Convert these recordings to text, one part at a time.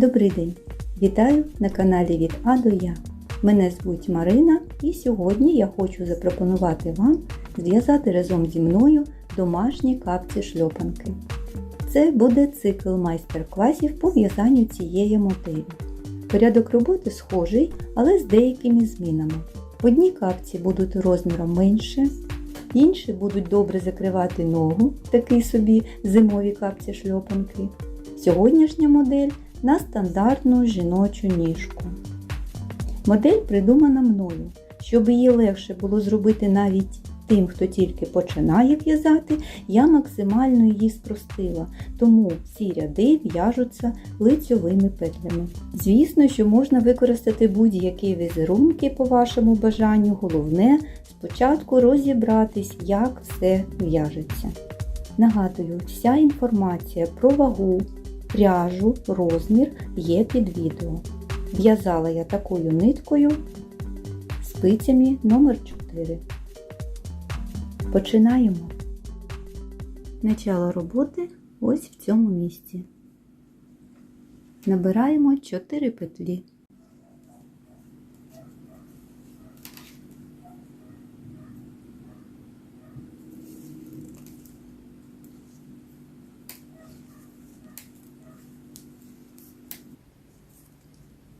Добрий день! Вітаю на каналі від А до Я. Мене звуть Марина і сьогодні я хочу запропонувати вам зв'язати разом зі мною домашні капці шльопанки. Це буде цикл майстер-класів по в'язанню цієї моделі. Порядок роботи схожий, але з деякими змінами. Одні капці будуть розміром менше, інші будуть добре закривати ногу, такий собі зимові капці шльопанки. Сьогоднішня модель на стандартну жіночу ніжку. Модель придумана мною, щоб її легше було зробити навіть тим, хто тільки починає в'язати, я максимально її спростила, тому всі ряди в'яжуться лицьовими петлями. Звісно, що можна використати будь-які візерунки по вашому бажанню, головне спочатку розібратись, як все в'яжеться. Нагадую, вся інформація про вагу, пряжу, розмір є під відео. В'язала я такою ниткою спицями номер 4 Починаємо. Начало роботи ось в цьому місці. Набираємо 4 петлі.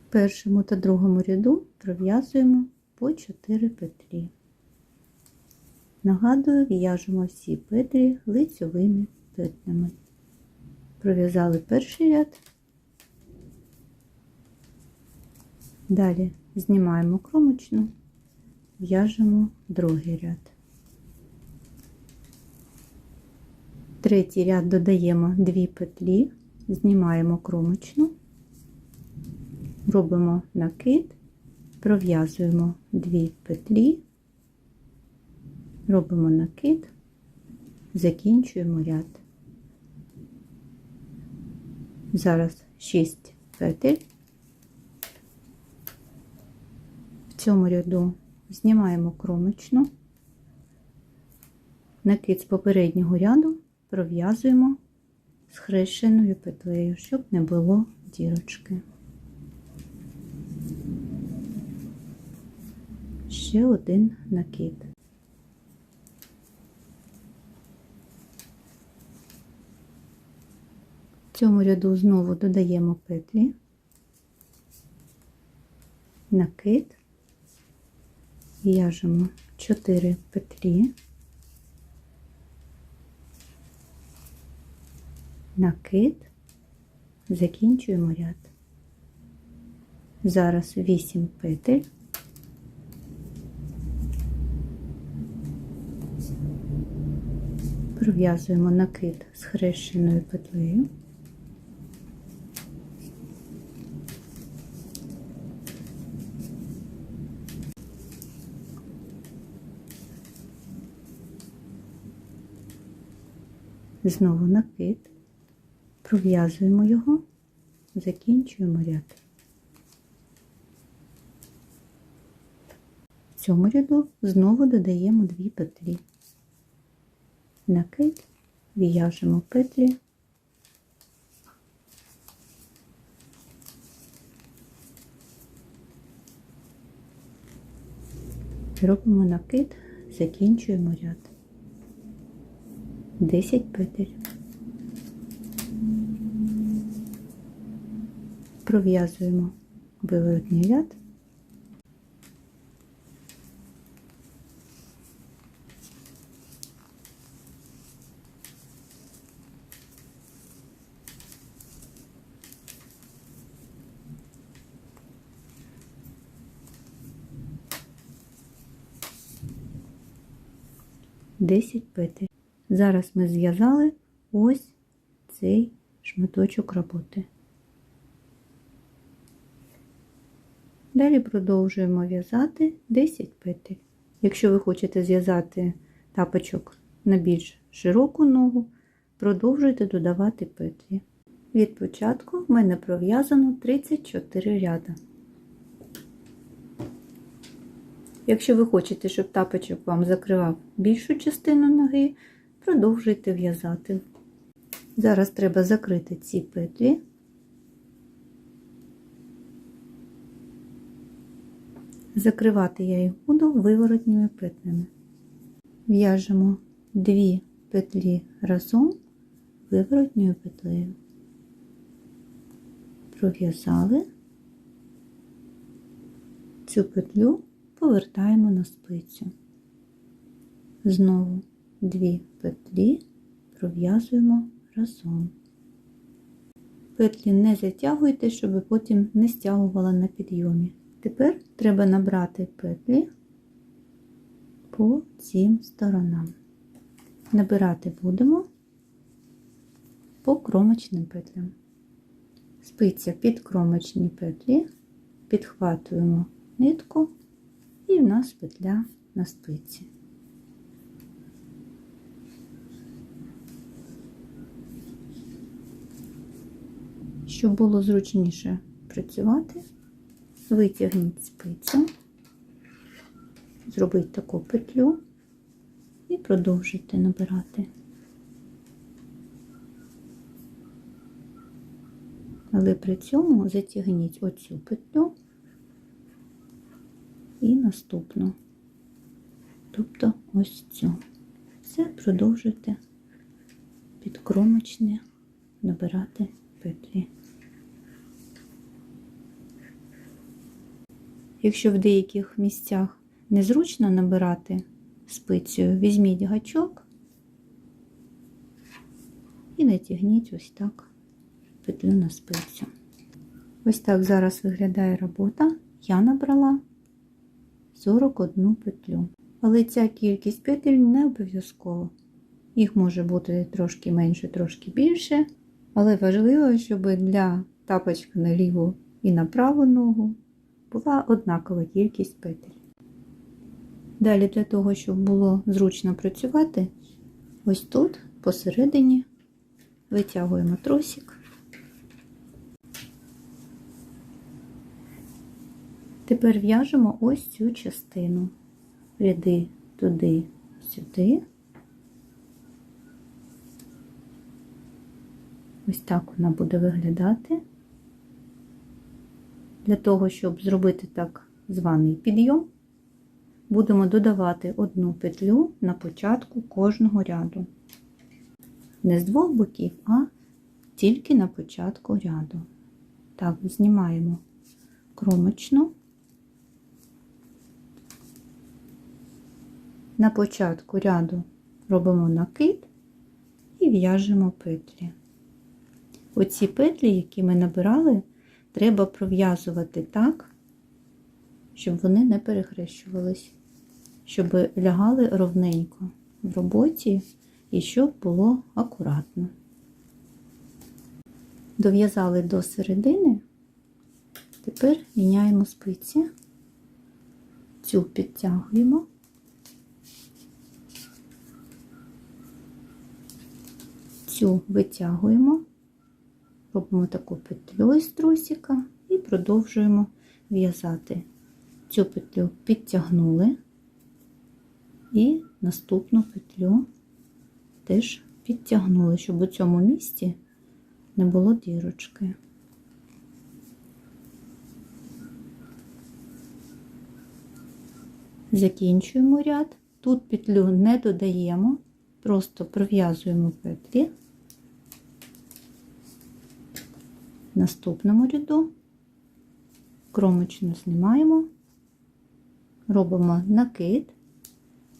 В першому та другому ряду пров'язуємо по 4 петлі. Нагадую, в'яжемо всі петлі лицьовими петлями. Пров'язали перший ряд. Далі знімаємо кромочну, в'яжемо другий ряд. Третій ряд додаємо дві петлі, знімаємо кромочну, робимо накид, пров'язуємо дві петлі робимо накид, закінчуємо ряд. Зараз 6 петель. В цьому ряду знімаємо кромочну, накид з попереднього ряду пров'язуємо схрещеною петлею, щоб не було дірочки. Ще один накид. В цьому ряду знову додаємо петлі, накид, в'яжемо 4 петлі, накид, закінчуємо ряд. Зараз 8 петель. Пров'язуємо накид з хрещеною петлею. Знову накид, пров'язуємо його, закінчуємо ряд. В цьому ряду знову додаємо дві петлі. Накид, в'яжемо петлі. Робимо накид, закінчуємо ряд. 10 петель. Пров'язуємо виворотний ряд. Десять петель. Зараз ми зв'язали ось цей шматочок роботи. Далі продовжуємо в'язати 10 петель. Якщо ви хочете зв'язати тапочок на більш широку ногу, продовжуйте додавати петлі. Від початку в мене пров'язано 34 ряда. Якщо ви хочете, щоб тапочок вам закривав більшу частину ноги, продовжуйте в'язати. Зараз треба закрити ці петлі. Закривати я їх буду виворотніми петлями. В'яжемо дві петлі разом виворотньою петлею. Пров'язали цю петлю повертаємо на спицю. Знову дві петлі пров'язуємо разом. Петлі не затягуйте, щоб потім не стягувала на підйомі. Тепер треба набрати петлі по цим сторонам. Набирати будемо по кромочним петлям. Спиця під кромочні петлі, підхватуємо нитку і в нас петля на спиці. Щоб було зручніше працювати, витягніть спицю, зробіть таку петлю і продовжуйте набирати. Але при цьому затягніть оцю петлю і наступну, тобто ось цю. Все продовжуйте підкромочне набирати петлі. Якщо в деяких місцях незручно набирати спицею, візьміть гачок і натягніть ось так петлю на спицю. Ось так зараз виглядає робота. Я набрала 41 петлю. Але ця кількість петель не обов'язково. Їх може бути трошки менше, трошки більше. Але важливо, щоб для тапочка на ліву і на праву ногу була однакова кількість петель. Далі, для того, щоб було зручно працювати, ось тут посередині витягуємо тросик. Тепер в'яжемо ось цю частину. Ряди туди, сюди. Ось так вона буде виглядати. Для того, щоб зробити так званий підйом, будемо додавати одну петлю на початку кожного ряду. Не з двох боків, а тільки на початку ряду. Так, знімаємо кромочну. На початку ряду робимо накид і в'яжемо петлі. Оці петлі, які ми набирали, треба пров'язувати так, щоб вони не перехрещувались, щоб лягали ровненько в роботі і щоб було акуратно. Дов'язали до середини, тепер міняємо спиці, цю підтягуємо. Цю витягуємо, робимо таку петлю із трусика і продовжуємо в'язати. Цю петлю підтягнули і наступну петлю теж підтягнули, щоб у цьому місці не було дірочки. Закінчуємо ряд, тут петлю не додаємо, просто пров'язуємо петлі. В наступному ряду кромочну знімаємо, робимо накид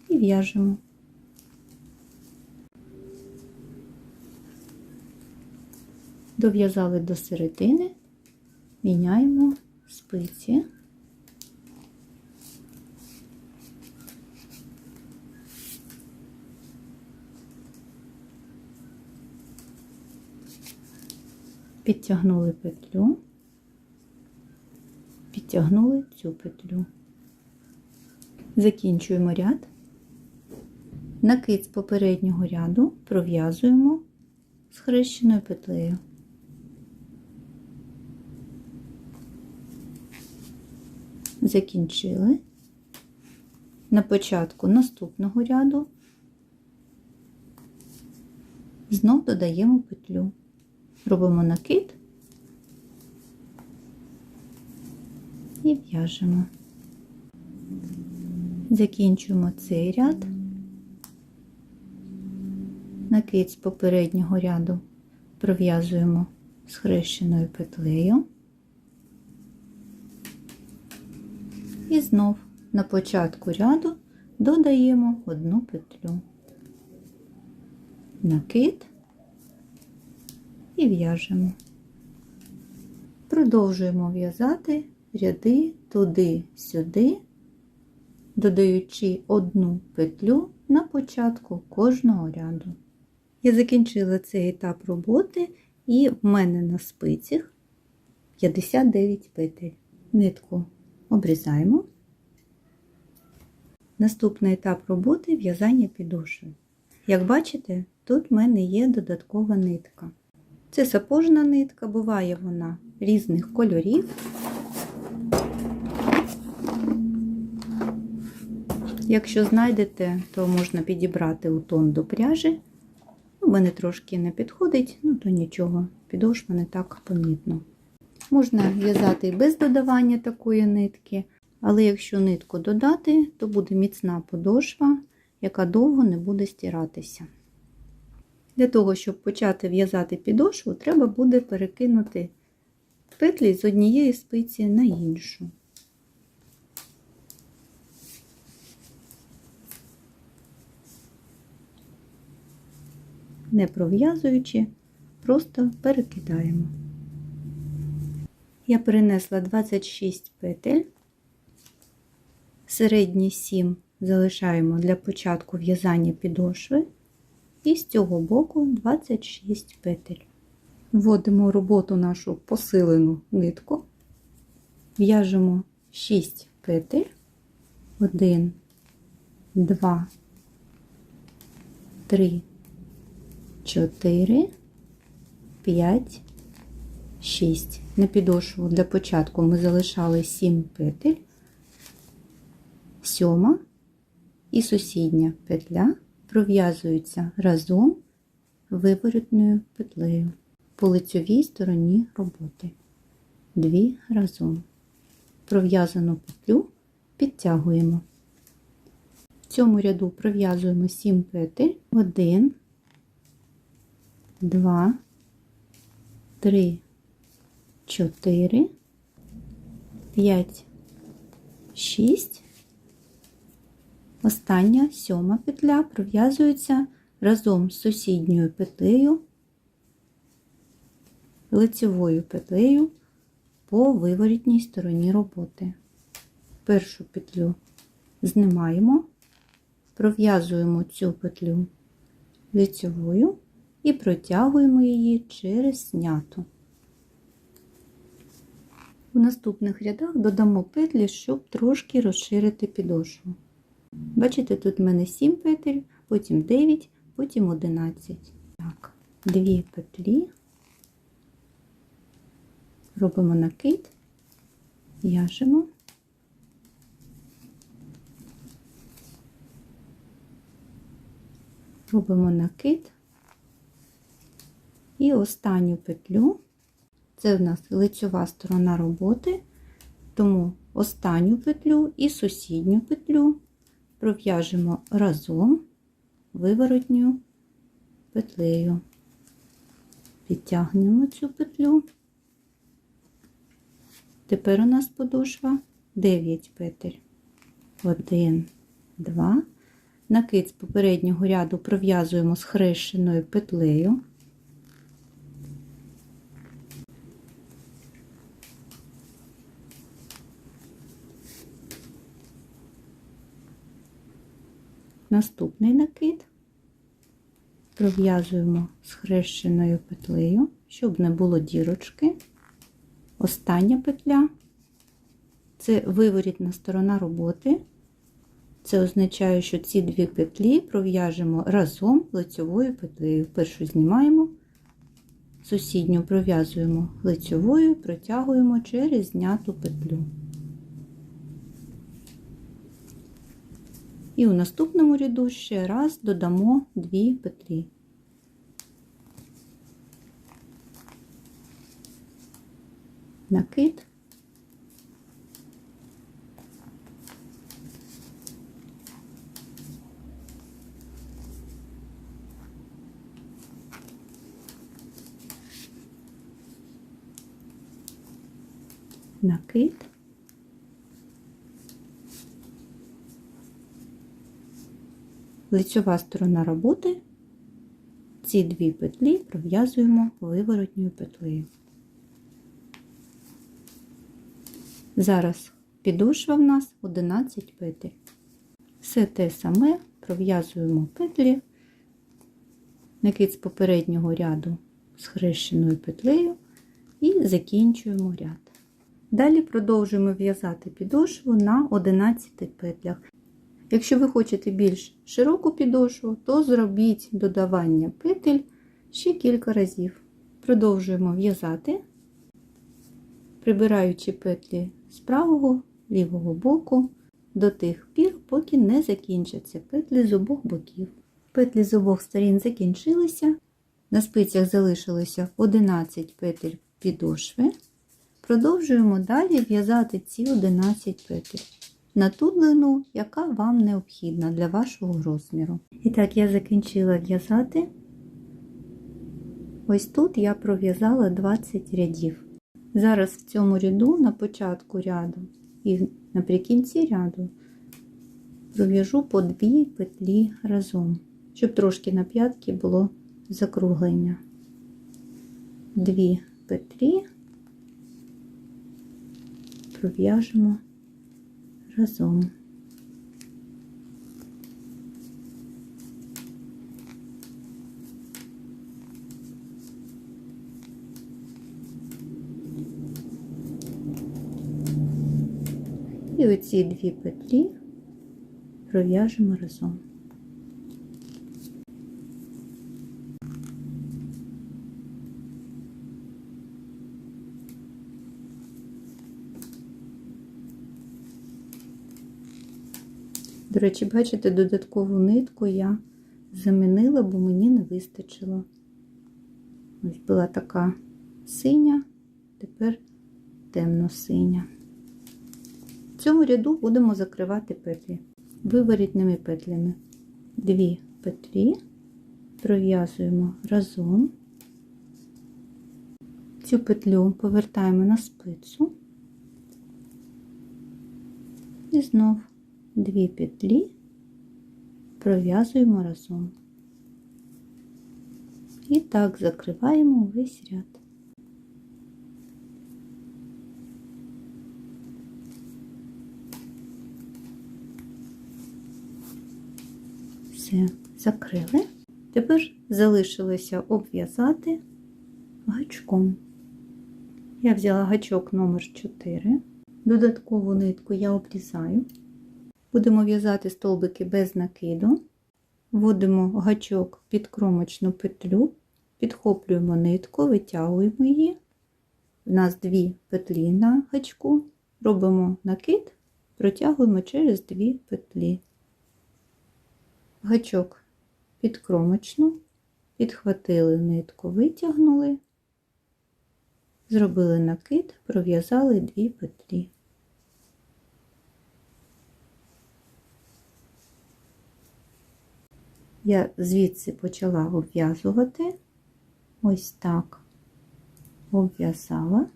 і в'яжемо. Дов'язали до середини, міняємо спиці. Підтягнули петлю, підтягнули цю петлю. Закінчуємо ряд. Накид з попереднього ряду пров'язуємо з хрещеною петлею. Закінчили. На початку наступного ряду знов додаємо петлю. Робимо накид і в'яжемо. Закінчуємо цей ряд. Накид з попереднього ряду пров'язуємо схрещеною петлею. І знов на початку ряду додаємо одну петлю, накид і в'яжемо. Продовжуємо в'язати ряди туди-сюди, додаючи одну петлю на початку кожного ряду. Я закінчила цей етап роботи, і в мене на спицях 59 петель. Нитку обрізаємо. Наступний етап роботи в'язання підошви. Як бачите, тут в мене є додаткова нитка. Це сапожна нитка, буває вона різних кольорів. Якщо знайдете, то можна підібрати у тон до пряжі. У мене трошки не підходить, ну то нічого, підошва не так помітно. Можна в'язати і без додавання такої нитки, але якщо нитку додати, то буде міцна подошва, яка довго не буде стиратися. Для того, щоб почати в'язати підошву, треба буде перекинути петлі з однієї спиці на іншу. Не пров'язуючи, просто перекидаємо. Я перенесла 26 петель, середні 7 залишаємо для початку в'язання підошви, і з цього боку 26 петель. Вводимо роботу нашу посилену нитку, в'яжемо 6 петель, 1, 2, 3, 4, 5, 6. На підошву для початку ми залишали 7 петель, 7 і сусідня петля пров'язуються разом виворотною петлею по лицьовій стороні роботи. Дві разом. Пров'язану петлю підтягуємо. В цьому ряду пров'язуємо 7 петель, 1, 2, 3, 4, 5, 6. Остання сьома петля пров'язується разом з сусідньою петлею, лицевою петлею по виворітній стороні роботи. Першу петлю знімаємо, пров'язуємо цю петлю лицевою і протягуємо її через сняту. У наступних рядах додамо петлі, щоб трошки розширити підошву. Бачите, тут в мене 7 петель, потім 9, потім 11. Так, 2 петлі, робимо накид, в'яжемо. Робимо накид і останню петлю. Це в нас лицьова сторона роботи, тому останню петлю і сусідню петлю пров'яжемо разом виворотню петлею. Підтягнемо цю петлю. Тепер у нас подошва 9 петель. 1, 2. Накид з попереднього ряду пров'язуємо з хрещеною петлею. Наступний накид пров'язуємо з хрещеною петлею, щоб не було дірочки. Остання петля це виворітна сторона роботи. Це означає, що ці дві петлі пров'яжемо разом лицьовою петлею. Першу знімаємо, сусідню пров'язуємо лицьовою, протягуємо через зняту петлю. І у наступному ряду ще раз додамо дві петлі. Накид. Накид. Лицьова сторона роботи. Ці дві петлі пров'язуємо виворотньою петлею. Зараз підошва в нас 11 петель. Все те саме пров'язуємо петлі, накид з попереднього ряду з хрещеною петлею і закінчуємо ряд. Далі продовжуємо в'язати підошву на 11 петлях. Якщо ви хочете більш широку підошву, то зробіть додавання петель ще кілька разів. Продовжуємо в'язати, прибираючи петлі з правого, лівого боку до тих пір, поки не закінчаться петлі з обох боків. Петлі з обох сторін закінчилися. На спицях залишилося 11 петель підошви. Продовжуємо далі в'язати ці 11 петель на ту длину, яка вам необхідна для вашого розміру. І так, я закінчила в'язати. Ось тут я пров'язала 20 рядів. Зараз в цьому ряду на початку ряду і наприкінці ряду пров'яжу по дві петлі разом, щоб трошки на п'ятки було закруглення. Дві петлі пров'яжемо разом. І оці дві петлі пров'яжемо разом. Речі, бачите, додаткову нитку я замінила, бо мені не вистачило. Ось була така синя, тепер темно-синя. В цьому ряду будемо закривати петлі виворітними петлями. Дві петлі пров'язуємо разом. Цю петлю повертаємо на спицю і знов дві петлі пров'язуємо разом. І так закриваємо весь ряд. Все, закрили. Тепер залишилося обв'язати гачком. Я взяла гачок номер 4 додаткову нитку я обрізаю. Будемо в'язати столбики без накиду, вводимо гачок під кромочну петлю, підхоплюємо нитку, витягуємо її. У нас дві петлі на гачку, робимо накид, протягуємо через дві петлі. Гачок під кромочну, підхватили нитку, витягнули, зробили накид, пров'язали дві петлі. Я звідси почала обв'язувати, ось так обв'язала.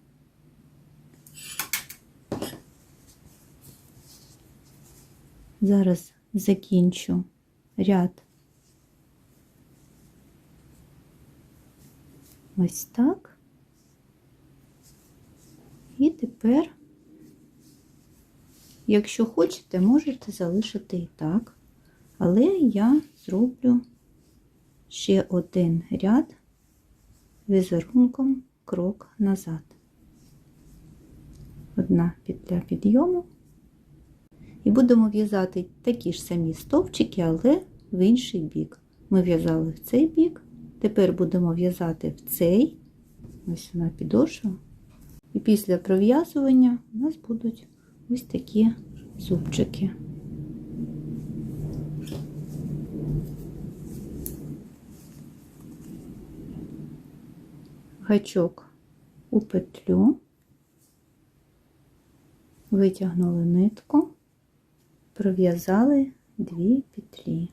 Зараз закінчу ряд ось так. І тепер, якщо хочете, можете залишити і так, але я зроблю ще один ряд візерунком крок назад. Одна петля підйому. І будемо в'язати такі ж самі стовпчики, але в інший бік. Ми в'язали в цей бік, тепер будемо в'язати в цей, ось вона підошва. І після пров'язування у нас будуть ось такі зубчики. Гачок у петлю, витягнули нитку, пров'язали дві петлі.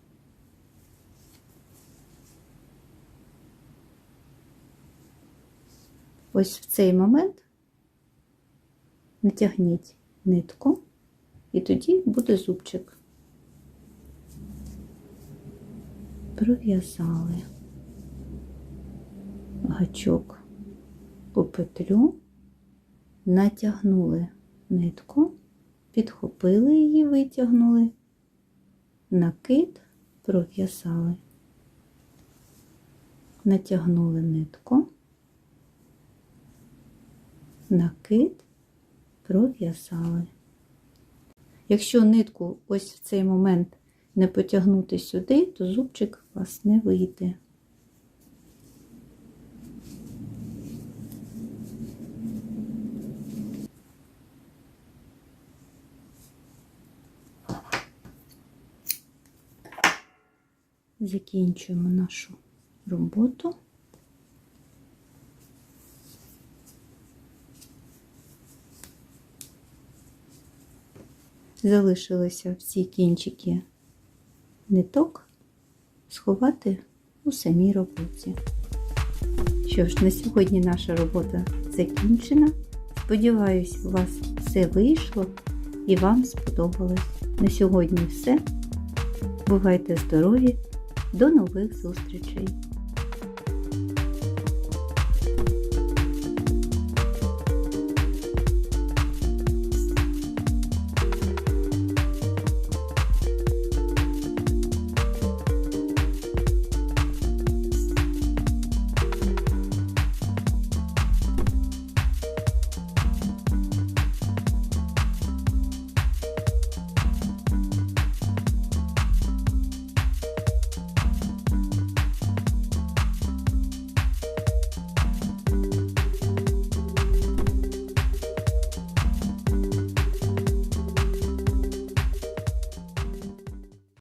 Ось в цей момент натягніть нитку і тоді буде зубчик. Пров'язали гачок у петлю, натягнули нитку, підхопили її, витягнули, накид пров'язали, натягнули нитку, накид пров'язали. Якщо нитку ось в цей момент не потягнути сюди, то зубчик у вас не вийде. Закінчуємо нашу роботу. Залишилося всі кінчики ниток сховати у самій роботі. Що ж, на сьогодні наша робота закінчена. Сподіваюсь, у вас все вийшло і вам сподобалось. На сьогодні все. Бувайте здорові! До нових зустрічей!